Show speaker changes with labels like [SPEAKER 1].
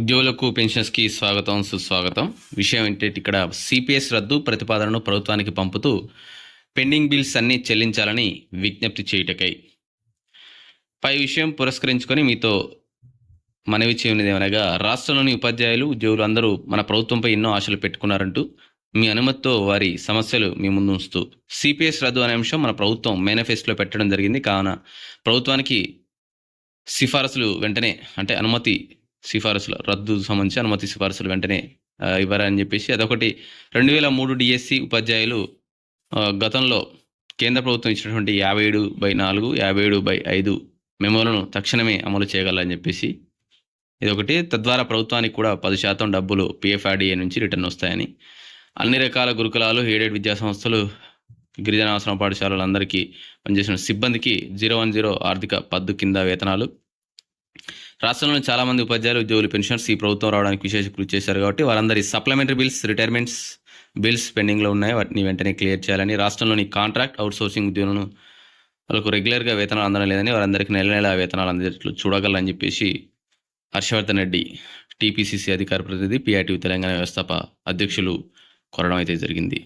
[SPEAKER 1] ఉద్యోగులకు పెన్షన్స్కి స్వాగతం సుస్వాగతం. విషయం ఏంటంటే ఇక్కడ సిపిఎస్ రద్దు ప్రతిపాదనను ప్రభుత్వానికి పంపుతూ పెండింగ్ బిల్స్ అన్ని చెల్లించాలని విజ్ఞప్తి చేయుటకై. పై విషయం పురస్కరించుకొని మీతో మనవి చేయనిది ఏమనగా రాష్ట్రంలోని ఉపాధ్యాయులు ఉద్యోగులు అందరూ మన ప్రభుత్వంపై ఎన్నో ఆశలు పెట్టుకున్నారంటూ మీ అనుమతితో వారి సమస్యలు మీ ముందు ఉంచుతూ. సిపిఎస్ రద్దు అనే అంశం మన ప్రభుత్వం మేనిఫెస్టోలో పెట్టడం జరిగింది. కావున ప్రభుత్వానికి సిఫారసులు వెంటనే అంటే అనుమతి సిఫారసులు రద్దు సంబంధించి అనుమతి సిఫారసులు వెంటనే ఇవ్వాలని ఇవ్వరని చెప్పేసి అదొకటి. రెండు వేల మూడు డిఎస్సి ఉపాధ్యాయులు గతంలో కేంద్ర ప్రభుత్వం ఇచ్చినటువంటి యాభై ఏడు బై నాలుగు యాభై ఏడు బై ఐదు మెమోలను తక్షణమే అమలు చేయగలని చెప్పేసి ఇదొకటి. తద్వారా ప్రభుత్వానికి కూడా పది శాతం డబ్బులు పిఎఫ్ఆర్డిఏ నుంచి రిటర్న్ వస్తాయని. అన్ని రకాల గురుకులాలు ఎయిడెడ్ విద్యా సంస్థలు గిరిజన ఆశ్రమ పాఠశాలలు అందరికీ పనిచేసిన సిబ్బందికి జీరో వన్ జీరో ఆర్థిక పద్దు కింద వేతనాలు రాష్ట్రంలోని చాలా మంది ఉపాధ్యాయులు ఉద్యోగులు పెన్షనర్స్ ఈ ప్రభుత్వం రావడానికి విశేష కృషి చేశారు కాబట్టి వారందరి సప్లిమెంటరీ బిల్స్ రిటైర్మెంట్స్ బిల్స్ పెండింగ్లో ఉన్నాయి. వాటిని వెంటనే క్లియర్ చేయాలని రాష్ట్రంలోని కాంట్రాక్ట్ అవుట్సోర్సింగ్ ఉద్యోగులను వాళ్ళకు రెగ్యులర్గా వేతనాలు అందడం లేదని వారందరికీ నెల నెల వేతనాలు అందేట్లు చూడగలని చెప్పేసి హర్షవర్ధన్ రెడ్డి టీపీసీసీ అధికార ప్రతినిధి పిఐటి తెలంగాణ వ్యవస్థాప అధ్యక్షులు కోరడం అయితే జరిగింది.